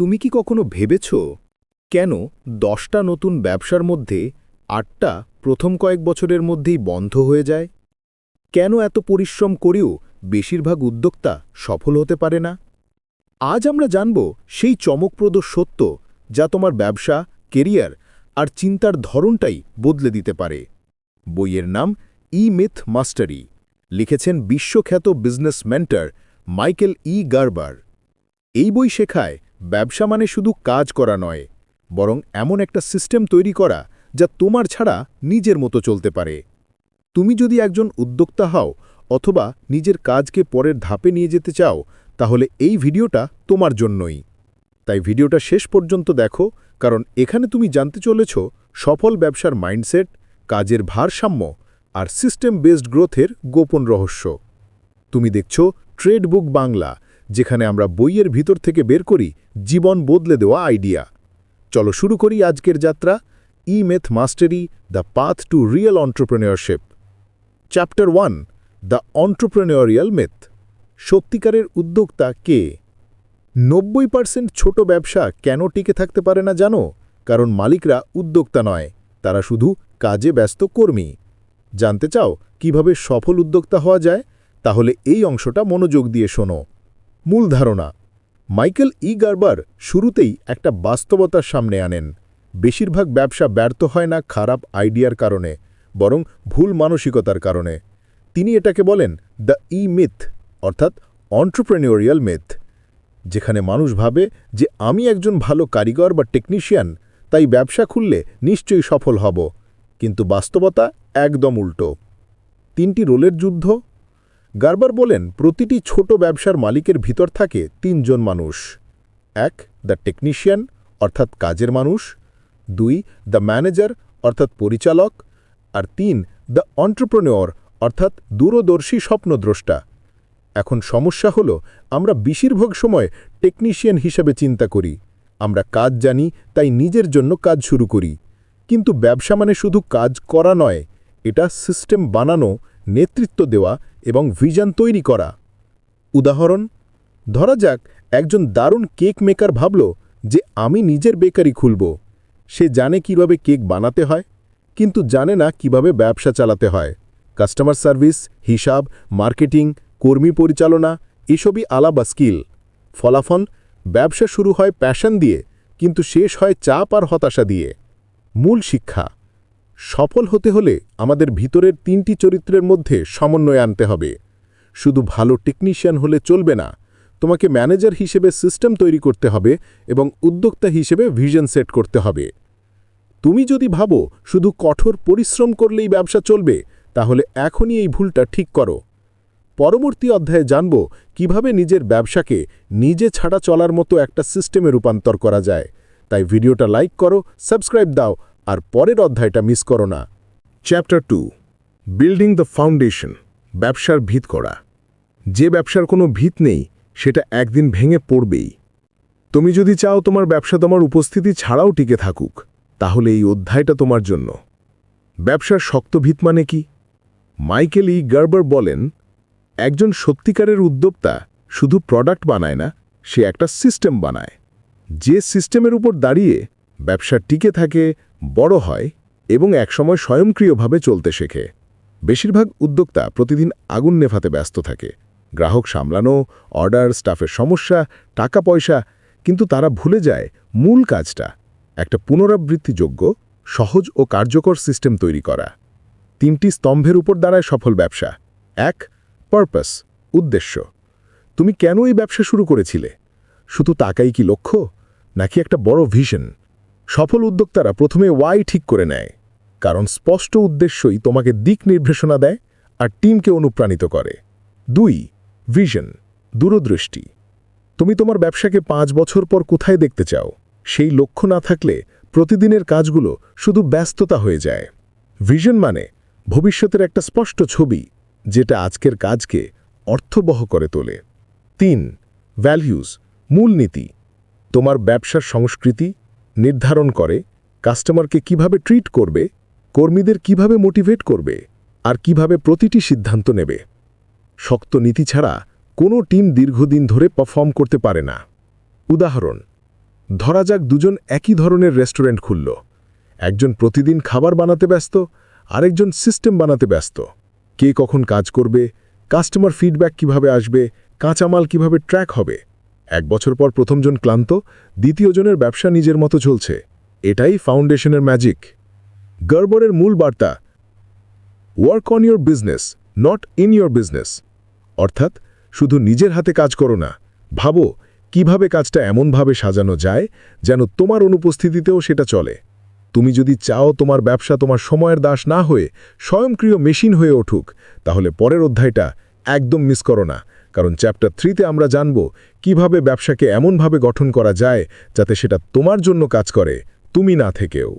তুমি কি কখনো ভেবেছ, কেন দশটা নতুন ব্যবসার মধ্যে আটটা প্রথম কয়েক বছরের মধ্যেই বন্ধ হয়ে যায়? কেন এত পরিশ্রম করেও বেশিরভাগ উদ্যোক্তা সফল হতে পারে না? আজ আমরা জানব সেই চমকপ্রদ সত্য যা তোমার ব্যবসা, কেরিয়ার আর চিন্তার ধরনটাই বদলে দিতে পারে। বইয়ের নাম ই মিথ মাস্টারি। লিখেছেন বিশ্বখ্যাত business mentor Michael E Gerber. এই বই শেখায় ব্যবসা মানে শুধু কাজ করা নয়, বরং এমন একটা সিস্টেম তৈরি করা যা তোমার ছাড়া নিজের মতো চলতে পারে। তুমি যদি একজন উদ্যোক্তা হও অথবা নিজের কাজকে পরের ধাপে নিয়ে যেতে চাও, তাহলে এই ভিডিওটা তোমার জন্যই। তাই ভিডিওটা শেষ পর্যন্ত দেখো, কারণ এখানে তুমি জানতে চলেছ সফল ব্যবসার মাইন্ডসেট, কাজের ভারসাম্য আর সিস্টেম বেসড গ্রোথের গোপন রহস্য। তুমি দেখছ ট্রেড বুক বাংলা যেখানে আমরা বইয়ের ভিতর থেকে বের করি জীবন বদলে দেওয়া আইডিয়া। চলো শুরু করি আজকের যাত্রা, E myth mastery, the path to real entrepreneurship. Chapter one, the entrepreneurial myth. সত্যিকারের উদ্যোক্তা কে? নব্বই পার্সেন্ট ছোট ব্যবসা কেন টিকে থাকতে পারে না জানো? কারণ মালিকরা উদ্যোক্তা নয়, তারা শুধু কাজে ব্যস্ত কর্মী। জানতে চাও কীভাবে সফল উদ্যোক্তা হওয়া যায়? তাহলে এই অংশটা মনোযোগ দিয়ে শোনো। মূল ধারণা, মাইকেল ই গার্বার শুরুতেই একটা বাস্তবতার সামনে আনেন। বেশিরভাগ ব্যবসা ব্যর্থ হয় না খারাপ আইডিয়ার কারণে, বরং ভুল মানসিকতার কারণে। তিনি এটাকে বলেন দ্য ই মিথ, অর্থাৎ অন্টারপ্রেনিওরিয়াল মিথ, যেখানে মানুষ ভাবে যে আমি একজন ভালো কারিগর বা টেকনিশিয়ান, তাই ব্যবসা খুললে নিশ্চয়ই সফল হব, কিন্তু বাস্তবতা একদম উল্টো। তিনটি রোলের যুদ্ধ গার্বার বলেন, প্রতিটি ছোট ব্যবসার মালিকের ভিতর থাকে তিনজন মানুষ। এক দ্য টেকনিশিয়ান অর্থাৎ কাজের মানুষ। দুই দ্য ম্যানেজার অর্থাৎ পরিচালক। আর তিন দ্য অন্টারপ্রনিওর অর্থাৎ দূরদর্শী স্বপ্নদ্রষ্টা। এখন সমস্যা হল, আমরা বেশিরভাগ সময় টেকনিশিয়ান হিসাবে চিন্তা করি। আমরা কাজ জানি, তাই নিজের জন্য কাজ শুরু করি। কিন্তু ব্যবসা মানে শুধু কাজ করা নয়, এটা সিস্টেম বানানো, নেতৃত্ব দেওয়া এবং ভিজন তৈরি করা। উদাহরণ, ধরা যাক একজন দারুণ কেক মেকার ভাবল যে আমি নিজের বেকারি খুলব। সে জানে কীভাবে কেক বানাতে হয়, কিন্তু জানে না কীভাবে ব্যবসা চালাতে হয়। কাস্টমার সার্ভিস, হিসাব, মার্কেটিং, কর্মী পরিচালনা, এসবই আলাবা স্কিল। ফলাফল, ব্যবসা শুরু হয় প্যাশন দিয়ে, কিন্তু শেষ হয় চাপ আর হতাশা দিয়ে। মূল শিক্ষা সফল হতে হলে আমাদের ভিতরের তিনটি চরিত্রের মধ্যে সমন্বয় আনতে হবে। শুধু ভালো টেকনিশিয়ান হলে চলবে না, তোমাকে ম্যানেজার হিসেবে সিস্টেম তৈরি করতে হবে এবং উদ্যোক্তা হিসেবে ভিশন সেট করতে হবে। তুমি যদি ভাবো শুধু কঠোর পরিশ্রম করলেই ব্যবসা চলবে, তাহলে এখনই এই ভুলটা ঠিক করো। পরবর্তী অধ্যায়ে জানব কীভাবে নিজের ব্যবসাকে নিজে ছাড়া চলার মতো একটা সিস্টেমে রূপান্তর করা যায়। তাই ভিডিওটা লাইক করো সাবস্ক্রাইব দাও আর পরের অধ্যায়টা মিস করো না। Chapter two building the foundation ব্যবসার ভিত করা। যে ব্যবসার কোনো ভিত নেই, সেটা একদিন ভেঙে পড়বেই। তুমি যদি চাও তোমার ব্যবসা তোমার উপস্থিতি ছাড়াও টিকে থাকুক, তাহলে এই অধ্যায়টা তোমার জন্য। ব্যবসার শক্ত ভিত মানে কি? মাইকেল ই গার্বার বলেন, একজন সত্যিকারের উদ্যোক্তা শুধু প্রোডাক্ট বানায় না, সে একটা সিস্টেম বানায়। যে সিস্টেমের উপর দাঁড়িয়ে ব্যবসা টিকে থাকে বড় হয় এবং একসময় স্বয়ংক্রিয়ভাবে চলতে শেখে। বেশিরভাগ উদ্যোক্তা প্রতিদিন আগুন নেভাতে ব্যস্ত থাকে। গ্রাহক সামলানো, অর্ডার, স্টাফের সমস্যা টাকা পয়সা কিন্তু তারা ভুলে যায় মূল কাজটা, একটা পুনরাবৃত্তিযোগ্য, সহজ ও কার্যকর সিস্টেম তৈরি করা। তিনটি স্তম্ভের উপর দাঁড়ায় সফল ব্যবসা। এক, পারপাস, উদ্দেশ্য। তুমি কেন এই ব্যবসা শুরু করেছিলে? শুধু টাকাই কি লক্ষ্য, নাকি একটা বড় ভিশন? সফল উদ্যোক্তারা প্রথমে ওয়াই ঠিক করে নেয়, কারণ স্পষ্ট উদ্দেশ্যই তোমাকে দিক নির্দেশনা দেয় আর টিমকে অনুপ্রাণিত করে। দুই ভিশন দূরদৃষ্টি। তুমি তোমার ব্যবসাকে পাঁচ বছর পর কোথায় দেখতে চাও? সেই লক্ষ্য না থাকলে প্রতিদিনের কাজগুলো শুধু ব্যস্ততা হয়ে যায়। ভিশন মানে ভবিষ্যতের একটা স্পষ্ট ছবি, যেটা আজকের কাজকে অর্থবহ করে তোলে। তিন ভ্যালিউজ মূলনীতি। তোমার ব্যবসার সংস্কৃতি নির্ধারণ করে কাস্টমারকে কীভাবে ট্রিট করবে, কর্মীদের কীভাবে মোটিভেট করবে, আর কীভাবে প্রতিটি সিদ্ধান্ত নেবে। শক্ত নীতি ছাড়া কোনো টিম দীর্ঘদিন ধরে পারফর্ম করতে পারে না। উদাহরণ, ধরা যাক দুজন একই ধরনের রেস্টুরেন্ট খুলল। একজন প্রতিদিন খাবার বানাতে ব্যস্ত, আরেকজন সিস্টেম বানাতে ব্যস্ত। কে কখন কাজ করবে, কাস্টমার ফিডব্যাক কীভাবে আসবে, কাঁচামাল কীভাবে ট্র্যাক হবে এক বছর পর প্রথমজন ক্লান্ত, দ্বিতীয়জনের ব্যবসা নিজের মতো চলছে। এটাই ফাউন্ডেশনের ম্যাজিক। গড়বড়ের মূল বার্তা work on your business not in your business অর্থাৎ, শুধু নিজের হাতে কাজ করো না। ভাবো, কীভাবে কাজটা এমনভাবে সাজানো যায় যেন তোমার অনুপস্থিতিতেও সেটা চলে। তুমি যদি চাও তোমার ব্যবসা তোমার সময়ের দাস না হয়ে স্বয়ংক্রিয় মেশিন হয়ে উঠুক, তাহলে পরের অধ্যায়টা একদম মিস করো না। কারণ চ্যাপ্টার থ্রিতে আমরা জানব কীভাবে ব্যবসাকে এমনভাবে গঠন করা যায় যাতে সেটা তোমার জন্য কাজ করে, তুমি না থেকেও।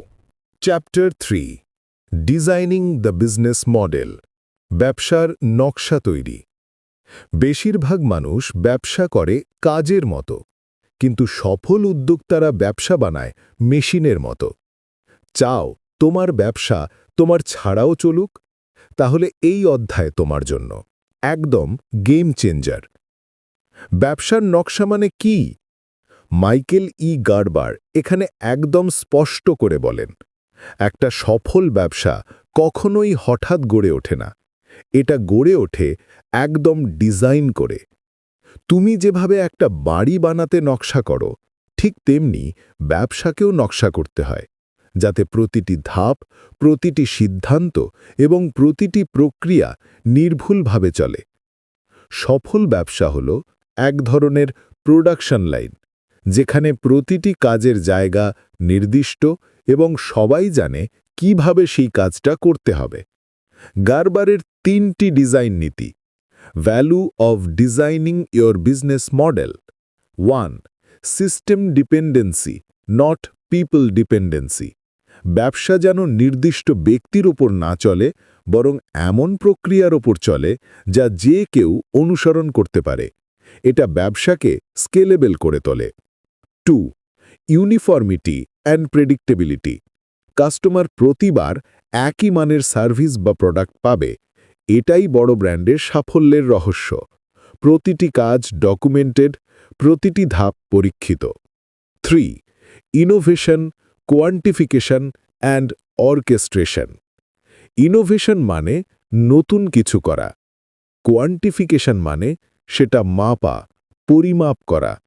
Chapter three, designing the business model, ব্যবসার নকশা তৈরি। বেশিরভাগ মানুষ ব্যবসা করে কাজের মতো, কিন্তু সফল উদ্যোক্তারা ব্যবসা বানায় মেশিনের মতো। চাও, তোমার ব্যবসা তোমার ছাড়াও চলুক, তাহলে এই অধ্যায় তোমার জন্য। একদম গেম চেঞ্জার ব্যবসার নকশা মানে কি? মাইকেল ই গারবার এখানে একদম স্পষ্ট করে বলেন, একটা সফল ব্যবসা কখনোই হঠাৎ গড়ে ওঠে না। এটা গড়ে ওঠে একদম ডিজাইন করে। তুমি যেভাবে একটা বাড়ি বানাতে নকশা করো, ঠিক তেমনি ব্যবসাকেও নকশা করতে হয়। যাতে প্রতিটি ধাপ, প্রতিটি সিদ্ধান্ত এবং প্রতিটি প্রক্রিয়া নির্ভুলভাবে চলে। সফল ব্যবসা হল এক ধরনের প্রোডাকশন লাইন যেখানে প্রতিটি কাজের জায়গা নির্দিষ্ট এবং সবাই জানে কীভাবে সেই কাজটা করতে হবে। গারবারের তিনটি ডিজাইন নীতি value of designing your business model one system dependency not people dependency ব্যবসা যেন নির্দিষ্ট ব্যক্তির ওপর না চলে, বরং এমন প্রক্রিয়ার ওপর চলে, যা যে কেউ অনুসরণ করতে পারে। এটা ব্যবসাকে স্কেলেবেল করে তোলে। Two, uniformity and predictability. Customer প্রতিবার একই মানের সার্ভিস বা প্রোডাক্ট পাবে। এটাই বড় ব্র্যান্ডের সাফল্যের রহস্য। প্রতিটি কাজ ডকুমেন্টেড, প্রতিটি ধাপ পরীক্ষিত। Three, innovation quantification and orchestration. Innovation মানে নতুন কিছু করা। কোয়ান্টিফিকেশন মানে সেটা মাপা, পরিমাপ করা।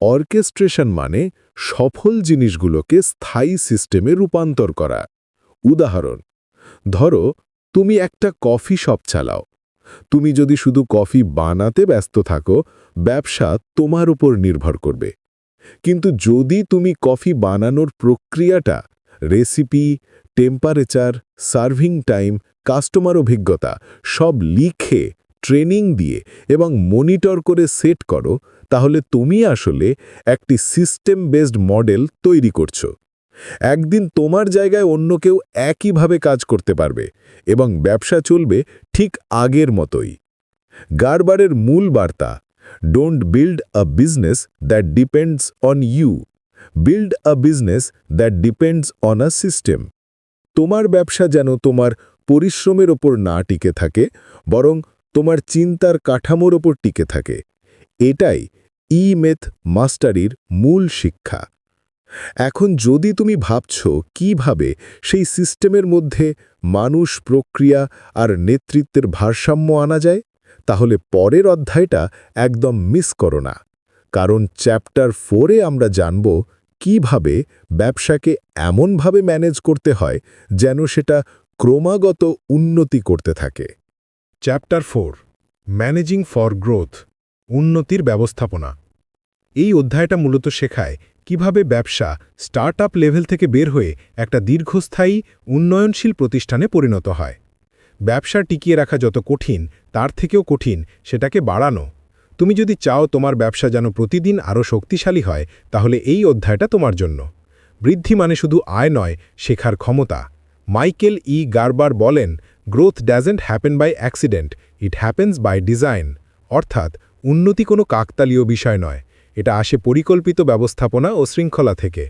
অর্কেস্ট্রেশন মানে সফল জিনিসগুলোকে স্থায়ী সিস্টেমে রূপান্তর করা। উদাহরণ, ধরো, তুমি একটা কফি শপ চালাও। তুমি যদি শুধু কফি বানাতে ব্যস্ত থাকো, ব্যবসা তোমার উপর নির্ভর করবে। কিন্তু যদি তুমি কফি বানানোর প্রক্রিয়াটা, recipe, temperature, serving time, customer অভিজ্ঞতা, সব লিখে, ট্রেনিং দিয়ে এবং মনিটর করে সেট করো, তাহলে তুমি আসলে একটি সিস্টেম বেসড মডেল তৈরি করছ। একদিন তোমার জায়গায় অন্য কেউ একইভাবে কাজ করতে পারবে এবং ব্যবসা চলবে ঠিক আগের মতোই। গারবারের মূল বার্তা don't build a business that depends on you build a business that depends on a system তোমার ব্যবসা যেন তোমার পরিশ্রমের ওপর না টিকে থাকে, বরং তোমার চিন্তার কাঠামোর ওপর টিকে থাকে। এটাই ই মেথ মাস্টারির মূল শিক্ষা। এখন যদি তুমি ভাবছ কীভাবে সেই সিস্টেমের মধ্যে মানুষ, প্রক্রিয়া আর নেতৃত্বের ভারসাম্য আনা যায় তাহলে পরের অধ্যায়টা একদম মিস করো না। কারণ চ্যাপ্টার ফোরে আমরা জানব কীভাবে ব্যবসাকে এমনভাবে ম্যানেজ করতে হয় যেন সেটা ক্রমাগত উন্নতি করতে থাকে। Chapter four, managing for growth, উন্নতির ব্যবস্থাপনা। এই অধ্যায়টা মূলত শেখায় কীভাবে ব্যবসা স্টার্ট লেভেল থেকে বের হয়ে একটা দীর্ঘস্থায়ী, উন্নয়নশীল প্রতিষ্ঠানে পরিণত হয়। ব্যবসা টিকিয়ে রাখা যত কঠিন, তার থেকেও কঠিন সেটাকে বাড়ানো। তুমি যদি চাও তোমার ব্যবসা যেন প্রতিদিন আরও শক্তিশালী হয়, তাহলে এই অধ্যায়টা তোমার জন্য। বৃদ্ধি মানে শুধু আয় নয়, শেখার ক্ষমতা। মাইকেল ই গারবার বলেন growth doesn't happen by accident it happens by design অর্থাৎ, উন্নতি কোনো কাকতালীয় বিষয় নয়, এটা আসে পরিকল্পিত ব্যবস্থাপনা ও শৃঙ্খলা থেকে।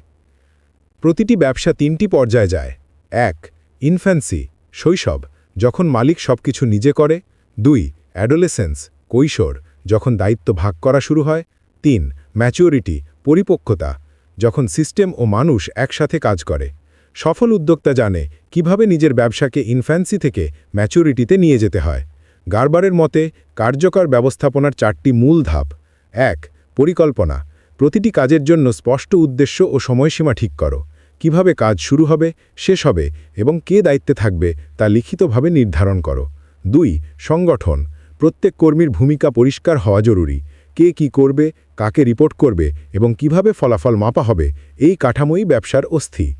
প্রতিটি ব্যবসা তিনটি পর্যায়ে যায়। এক ইনফ্যান্সি শৈশব। যখন মালিক সবকিছু নিজে করে, দুই, অ্যাডোলেসেন্স, কৈশোর, যখন দায়িত্ব ভাগ করা শুরু হয়, তিন ম্যাচিওরিটি পরিপক্কতা, যখন সিস্টেম ও মানুষ একসাথে কাজ করে। সফল উদ্যোক্তা জানে কীভাবে নিজের ব্যবসাকে ইনফ্যান্সি থেকে ম্যাচুরিটিতে নিয়ে যেতে হয়। গারবারের মতে, কার্যকর ব্যবস্থাপনার চারটি মূল ধাপ। এক, পরিকল্পনা। প্রতিটি কাজের জন্য স্পষ্ট উদ্দেশ্য ও সময়সীমা ঠিক করো। কীভাবে কাজ শুরু হবে, শেষ হবে এবং কে দায়িত্বে থাকবে তা লিখিতভাবে নির্ধারণ করো। দুই, সংগঠন। প্রত্যেক কর্মীর ভূমিকা পরিষ্কার হওয়া জরুরি। কে কি করবে, কাকে রিপোর্ট করবে এবং কীভাবে ফলাফল মাপা হবে, এই কাঠামোই ব্যবসার অস্থি।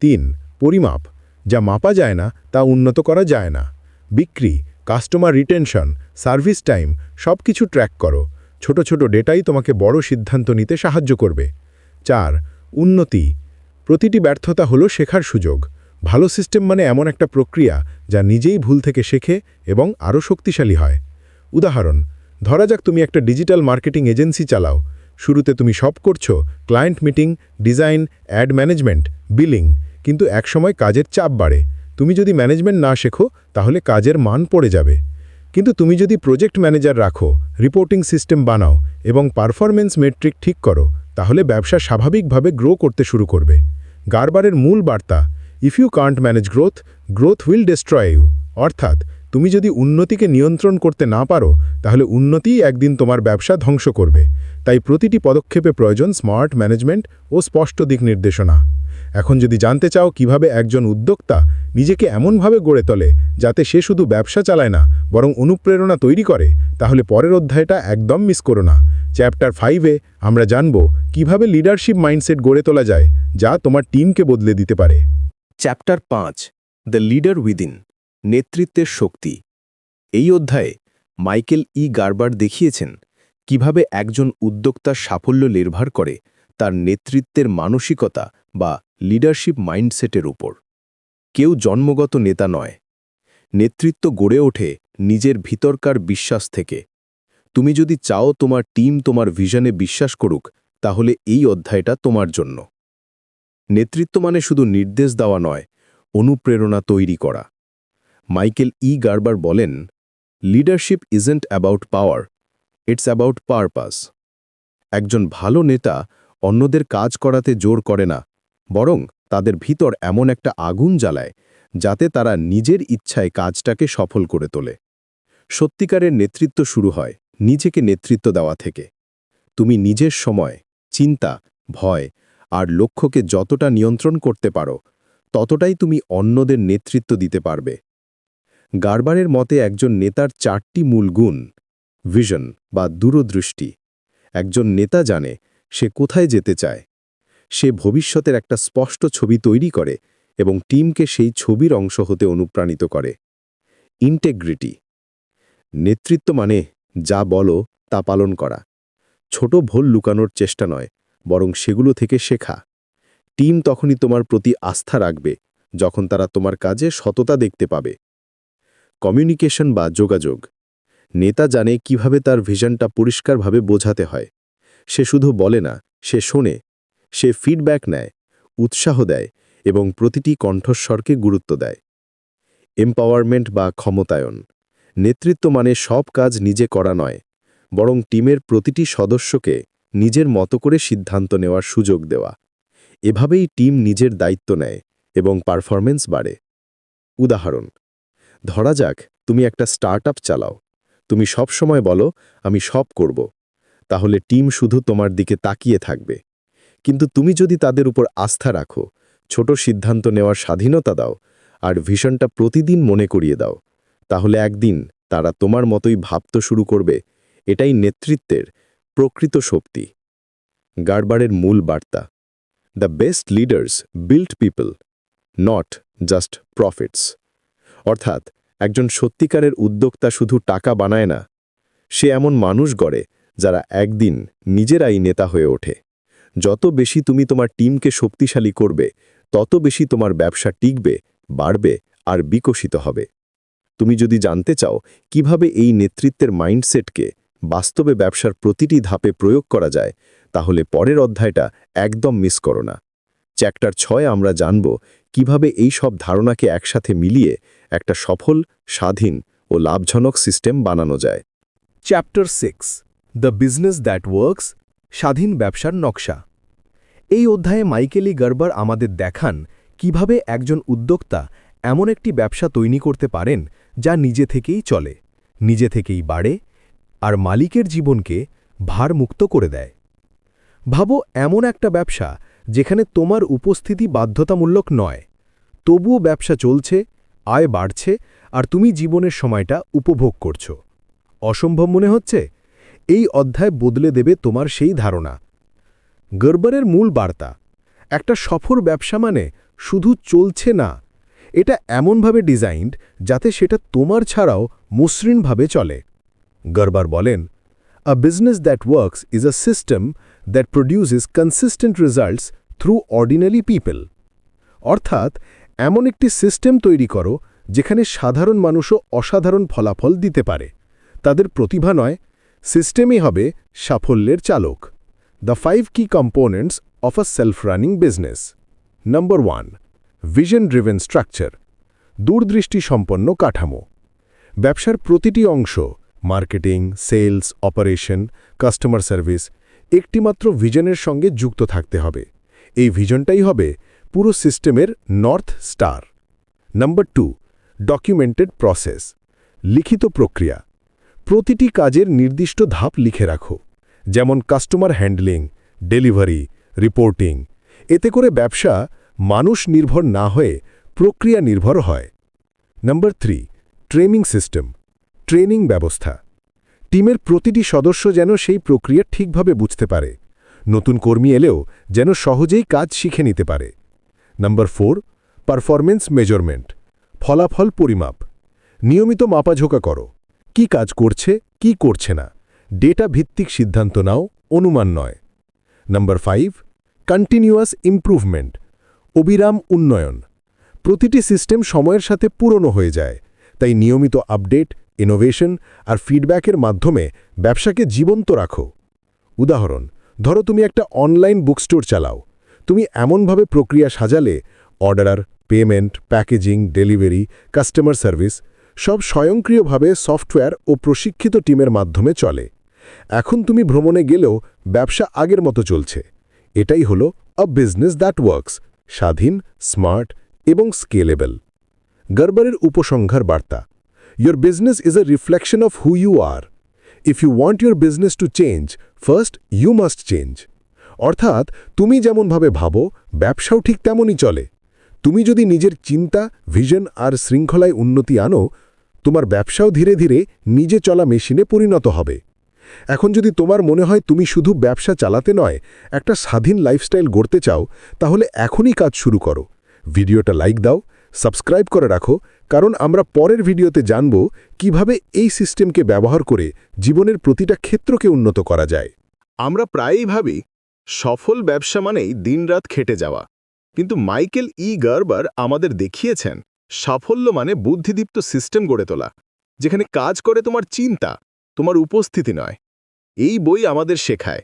তিন, পরিমাপ। যা মাপা যায় না, তা উন্নত করা যায় না। বিক্রি, কাস্টমার রিটেনশন, সার্ভিস টাইম সব কিছু ট্র্যাক করো। ছোট ছোট ডেটাই তোমাকে বড় সিদ্ধান্ত নিতে সাহায্য করবে। চার, উন্নতি। প্রতিটি ব্যর্থতা হলো শেখার সুযোগ। ভালো সিস্টেম মানে এমন একটা প্রক্রিয়া যা নিজেই ভুল থেকে শেখে এবং আরও শক্তিশালী হয়। উদাহরণ, ধরা যাক তুমি একটা ডিজিটাল মার্কেটিং এজেন্সি চালাও। শুরুতে তুমি সব করছ, client meeting, design, ad management, billing. কিন্তু একসময় কাজের চাপ বাড়ে। তুমি যদি ম্যানেজমেন্ট না শেখো, তাহলে কাজের মান পড়ে যাবে। কিন্তু তুমি যদি প্রজেক্ট ম্যানেজার রাখো, রিপোর্টিং সিস্টেম বানাও এবং পারফরমেন্স মেট্রিক ঠিক করো, তাহলে ব্যবসা স্বাভাবিকভাবে গ্রো করতে শুরু করবে। গারবারের মূল বার্তা if you can't manage growth growth will destroy you অর্থাৎ, তুমি যদি উন্নতিকে নিয়ন্ত্রণ করতে না পারো, তাহলে উন্নতিই একদিন তোমার ব্যবসা ধ্বংস করবে। তাই প্রতিটি পদক্ষেপে প্রয়োজন স্মার্ট ম্যানেজমেন্ট ও স্পষ্ট দিক নির্দেশনা। এখন যদি জানতে চাও কীভাবে একজন উদ্যোক্তা নিজেকে এমনভাবে গড়ে তোলে যাতে সে শুধু ব্যবসা চালায় না, বরং অনুপ্রেরণা তৈরি করে, তাহলে পরের অধ্যায়টা একদম মিস করো না। চ্যাপ্টার ফাইভে আমরা জানব কীভাবে লিডারশিপ মাইন্ডসেট গড়ে তোলা যায়, যা তোমার টিমকে বদলে দিতে পারে। চ্যাপ্টার পাঁচ, দ্য লিডার উইদিন, নেতৃত্বের শক্তি। এই অধ্যায়ে মাইকেল ই গারবার দেখিয়েছেন কীভাবে একজন উদ্যোক্তার সাফল্য নির্ভর করে তার নেতৃত্বের মানসিকতা বা লিডারশিপ মাইন্ডসেটের উপর। কেউ জন্মগত নেতা নয়। নেতৃত্ব গড়ে ওঠে নিজের ভিতরকার বিশ্বাস থেকে। তুমি যদি চাও তোমার টিম তোমার ভিশনে বিশ্বাস করুক, তাহলে এই অধ্যায়টা তোমার জন্য। নেতৃত্ব মানে শুধু নির্দেশ দেওয়া নয়, অনুপ্রেরণা তৈরি করা। মাইকেল ই গারবার বলেন, leadership isn't about power it's about purpose একজন ভালো নেতা অন্যদের কাজ করাতে জোর করে না, বরং তাদের ভিতর এমন একটা আগুন জ্বালায় যাতে তারা নিজের ইচ্ছায় কাজটাকে সফল করে তোলে। সত্যিকারের নেতৃত্ব শুরু হয় নিজেকে নেতৃত্ব দেওয়া থেকে। তুমি নিজের সময়, চিন্তা, ভয় আর লক্ষ্যকে যতটা নিয়ন্ত্রণ করতে পারো, ততটাই তুমি অন্যদের নেতৃত্ব দিতে পারবে। গারবারের মতে একজন নেতার চারটি মূল গুণ। ভিশন বা দূরদৃষ্টি। একজন নেতা জানে সে কোথায় যেতে চায়। সে ভবিষ্যতের একটা স্পষ্ট ছবি তৈরি করে এবং টিমকে সেই ছবির অংশ হতে অনুপ্রাণিত করে। ইন্টেগ্রিটি। নেতৃত্ব মানে যা বলো, তা পালন করা। ছোট ভুল লুকানোর চেষ্টা নয়, বরং সেগুলো থেকে শেখা। টিম তখনই তোমার প্রতি আস্থা রাখবে, যখন তারা তোমার কাজে সততা দেখতে পাবে। কমিউনিকেশন বা যোগাযোগ। নেতা জানে কীভাবে তার ভিশনটা পরিষ্কারভাবে বোঝাতে হয়। সে শুধু বলে না, সে শোনে, সে ফিডব্যাক নেয়, উৎসাহ দেয় এবং প্রতিটি কণ্ঠস্বরকে গুরুত্ব দেয়। এম্পাওয়ারমেন্ট বা ক্ষমতায়ন। নেতৃত্ব মানে সব কাজ নিজে করা নয়, বরং টিমের প্রতিটি সদস্যকে নিজের মতো করে সিদ্ধান্ত নেওয়ার সুযোগ দেওয়া। এভাবেই টিম নিজের দায়িত্ব নেয় এবং পারফরমেন্স বাড়ে। উদাহরণ, ধরা যাক, তুমি একটা স্টার্টআপ চালাও। তুমি সব সময় বলো, আমি সব করব। তাহলে টিম শুধু তোমার দিকে তাকিয়ে থাকবে। কিন্তু তুমি যদি তাদের উপর আস্থা রাখো, ছোট সিদ্ধান্ত নেওয়ার স্বাধীনতা দাও, আর ভিশনটা প্রতিদিন মনে করিয়ে দাও, তাহলে একদিন তারা তোমার মতোই ভাবতে শুরু করবে, এটাই নেতৃত্বের প্রকৃত শক্তি। গারবারের মূল বার্তা। The best leaders build people not just profits অর্থাৎ একজন সত্যিকারের উদ্যোক্তা শুধু টাকা বানায় না, সে এমন মানুষ গড়ে যারা একদিন নিজেরাই নেতা হয়ে ওঠে। যত বেশি তুমি তোমার টিমকে শক্তিশালী করবে, তত বেশি তোমার ব্যবসা টিকবে, বাড়বে আর বিকশিত হবে। তুমি যদি জানতে চাও কীভাবে এই নেতৃত্বের মাইন্ডসেটকে বাস্তবে ব্যবসার প্রতিটি ধাপে প্রয়োগ করা যায়, তাহলে পরের অধ্যায়টা একদম মিস করো না। চ্যাপ্টার ছয় আমরা জানব কীভাবে এই সব ধারণাকে একসাথে মিলিয়ে একটা সফল, স্বাধীন ও লাভজনক সিস্টেম বানানো যায়। Chapter six, the business that works, স্বাধীন ব্যবসার নকশা। এই অধ্যায়ে মাইকেলি গার্বার আমাদের দেখান কীভাবে একজন উদ্যোক্তা এমন একটি ব্যবসা তৈরি করতে পারেন যা নিজে থেকেই চলে, নিজে থেকেই বাড়ে আর মালিকের জীবনকে ভারমুক্ত করে দেয়। ভাবো, এমন একটা ব্যবসা যেখানে তোমার উপস্থিতি বাধ্যতামূলক নয়। তবুও ব্যবসা চলছে, আয় বাড়ছে, আর তুমি জীবনের সময়টা উপভোগ করছ। অসম্ভব মনে হচ্ছে? এই অধ্যায় বদলে দেবে তোমার সেই ধারণা। গর্বরের মূল বার্তা, একটা সফর ব্যবসা মানে শুধু চলছে না, এটা এমনভাবে ডিজাইনড যাতে সেটা তোমার ছাড়াও মসৃণভাবে চলে। গর্বার বলেন a business that works is a system that produces consistent results through ordinary people অর্থাৎ, এমন একটি সিস্টেম তৈরি করো, যেখানে সাধারণ মানুষও অসাধারণ ফলাফল দিতে পারে। তাদের প্রতিভা নয় সিস্টেমই হবে সাফল্যের চালক। The five key components of a self running business number one vision driven structure দূরদৃষ্টি সম্পন্ন কাঠামো। ব্যবসার প্রতিটি অংশ marketing sales operation customer service একটিমাত্র ভিশনের সঙ্গে যুক্ত থাকতে হবে। এই ভিশনটাই হবে পুরো সিস্টেমের north star. Number two, documented process, লিখিত প্রক্রিয়া। প্রতিটি কাজের নির্দিষ্ট ধাপ লিখে রাখো, যেমন কাস্টমার হ্যান্ডলিং, ডেলিভারি, রিপোর্টিং। এতে করে ব্যবসা মানুষ নির্ভর না হয়ে প্রক্রিয়া নির্ভর হয়। Number three, training system, training ব্যবস্থা। টিমের প্রতিটি সদস্য যেন সেই প্রক্রিয়া ঠিকভাবে বুঝতে পারে। নতুন কর্মী এলেও যেন সহজেই কাজ শিখে নিতে পারে। নম্বর ফোর পারফরমেন্স মেজারমেন্ট, ফলাফল পরিমাপ। নিয়মিত মাপাঝোকা করো। কি কাজ করছে, কি করছে না। ডেটা ভিত্তিক সিদ্ধান্ত নাও, অনুমান নয়। নম্বর ফাইভ, কন্টিনিউয়াস ইমপ্রুভমেন্ট, অবিরাম উন্নয়ন। প্রতিটি সিস্টেম সময়ের সাথে পুরনো হয়ে যায়, তাই নিয়মিত আপডেট, ইনোভেশন আর ফিডব্যাকের মাধ্যমে ব্যবসাকে জীবন্ত রাখো। উদাহরণ ধরো তুমি একটা অনলাইন বুক স্টোর চালাও। তুমি এমনভাবে প্রক্রিয়া সাজালে order payment packaging delivery customer service সব স্বয়ংক্রিয়ভাবে সফটওয়্যার ও প্রশিক্ষিত টিমের মাধ্যমে চলে। এখন তুমি ভ্রমণে গেলেও ব্যবসা আগের মতো চলছে। এটাই হলো আ বিজনেস দ্যাট ওয়ার্কস স্বাধীন স্মার্ট এবং স্কেলেবল গর্বরের উপসংহার বার্তা, Your business is a reflection of who you are. If you want your business to change, first you must change. অর্থাৎ তুমি যেমনভাবে ভাবো ব্যবসাও ঠিক তেমনই চলে। তুমি যদি নিজের চিন্তা ভিশন আর শৃঙ্খলায় উন্নতি আনো তোমার ব্যবসাও ধীরে ধীরে নিজে চলা মেশিনে পরিণত হবে। এখন যদি তোমার মনে হয় তুমি শুধু ব্যবসা চালাতে নয় একটা স্বাধীন লাইফস্টাইল গড়তে চাও তাহলে এখনই কাজ শুরু করো। ভিডিওটা লাইক দাও সাবস্ক্রাইব করে রাখো কারণ আমরা পরের ভিডিওতে জানব কীভাবে এই সিস্টেমকে ব্যবহার করে জীবনের প্রতিটা ক্ষেত্রকে উন্নত করা যায়। আমরা প্রায়ই ভাবি, সফল ব্যবসা মানেই দিনরাত খেটে যাওয়া। কিন্তু মাইকেল ই গার্বার আমাদের দেখিয়েছেন, সাফল্য মানে বুদ্ধিদীপ্ত সিস্টেম গড়ে তোলা, যেখানে কাজ করে তোমার চিন্তা, তোমার উপস্থিতি নয়। এই বই আমাদের শেখায়,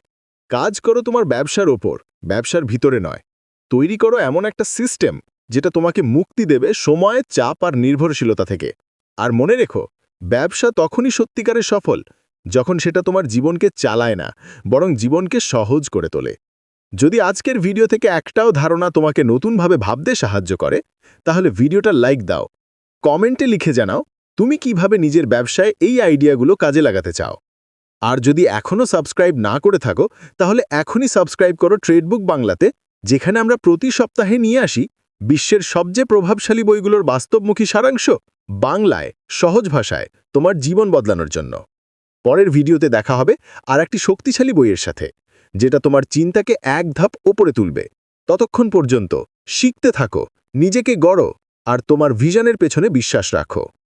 কাজ করো তোমার ব্যবসার ওপর, ব্যবসার ভিতরে নয়, তৈরি করো এমন একটা সিস্টেম যেটা তোমাকে মুক্তি দেবে সময়ের চাপ আর নির্ভরশীলতা থেকে। আর মনে রেখো, ব্যবসা তখনই সত্যিকারে সফল, যখন সেটা তোমার জীবনকে চালায় না, বরং জীবনকে সহজ করে তোলে। যদি আজকের ভিডিও থেকে একটাও ধারণা তোমাকে নতুনভাবে ভাবতে সাহায্য করে, তাহলে ভিডিওটা লাইক দাও। কমেন্টে লিখে জানাও, তুমি কীভাবে নিজের ব্যবসায় এই আইডিয়াগুলো কাজে লাগাতে চাও। আর যদি এখনও সাবস্ক্রাইব না করে থাকো, তাহলে এখনই সাবস্ক্রাইব করো ট্রেডবুক বাংলাতে, যেখানে আমরা প্রতি সপ্তাহে নিয়ে আসি বিশ্বের সবচেয়ে প্রভাবশালী বইগুলোর বাস্তবমুখী সারাংশ বাংলায়, সহজ ভাষায়, তোমার জীবন বদলানোর জন্য। পরের ভিডিওতে দেখা হবে আর একটি শক্তিশালী বইয়ের সাথে, যেটা তোমার চিন্তাকে এক ধাপ ওপরে তুলবে। ততক্ষণ পর্যন্ত শিখতে থাকো, নিজেকে গড়ো, আর তোমার ভিশনের পেছনে বিশ্বাস রাখো।